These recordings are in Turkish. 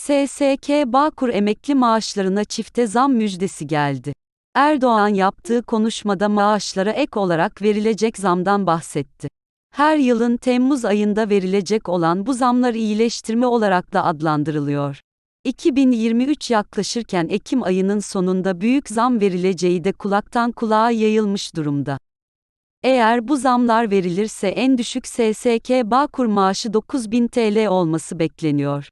SSK Bağkur emekli maaşlarına çifte zam müjdesi geldi. Erdoğan yaptığı konuşmada maaşlara ek olarak verilecek zamdan bahsetti. Her yılın Temmuz ayında verilecek olan bu zamlar iyileştirme olarak da adlandırılıyor. 2023 yaklaşırken Ekim ayının sonunda büyük zam verileceği de kulaktan kulağa yayılmış durumda. Eğer bu zamlar verilirse en düşük SSK Bağkur maaşı 9000 TL olması bekleniyor.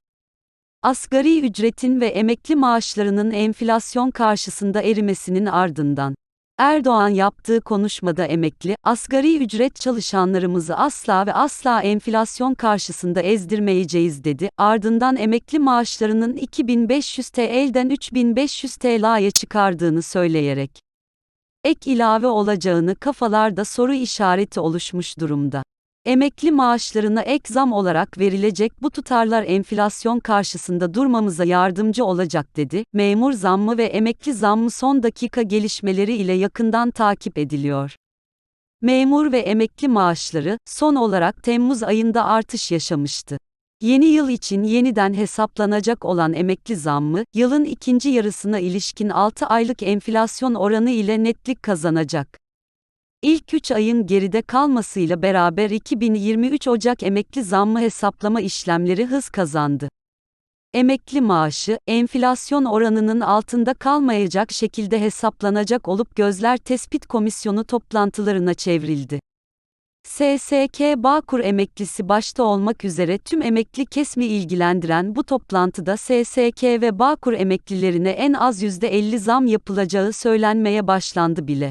Asgari ücretin ve emekli maaşlarının enflasyon karşısında erimesinin ardından Erdoğan yaptığı konuşmada emekli, asgari ücret çalışanlarımızı asla ve asla enflasyon karşısında ezdirmeyeceğiz dedi. Ardından emekli maaşlarının 2500 TL'den 3500 TL'ye çıkardığını söyleyerek ek ilave olacağını kafalarda soru işareti oluşmuş durumda. Emekli maaşlarına ek zam olarak verilecek bu tutarlar enflasyon karşısında durmamıza yardımcı olacak dedi. Memur zammı ve emekli zammı son dakika gelişmeleri ile yakından takip ediliyor. Memur ve emekli maaşları son olarak Temmuz ayında artış yaşamıştı. Yeni yıl için yeniden hesaplanacak olan emekli zammı, yılın ikinci yarısına ilişkin 6 aylık enflasyon oranı ile netlik kazanacak. İlk 3 ayın geride kalmasıyla beraber 2023 Ocak emekli zammı hesaplama işlemleri hız kazandı. Emekli maaşı, enflasyon oranının altında kalmayacak şekilde hesaplanacak olup Gözler Tespit Komisyonu toplantılarına çevrildi. SSK Bağkur emeklisi başta olmak üzere tüm emekli kesmi ilgilendiren bu toplantıda SSK ve Bağkur emeklilerine en az %50 zam yapılacağı söylenmeye başlandı bile.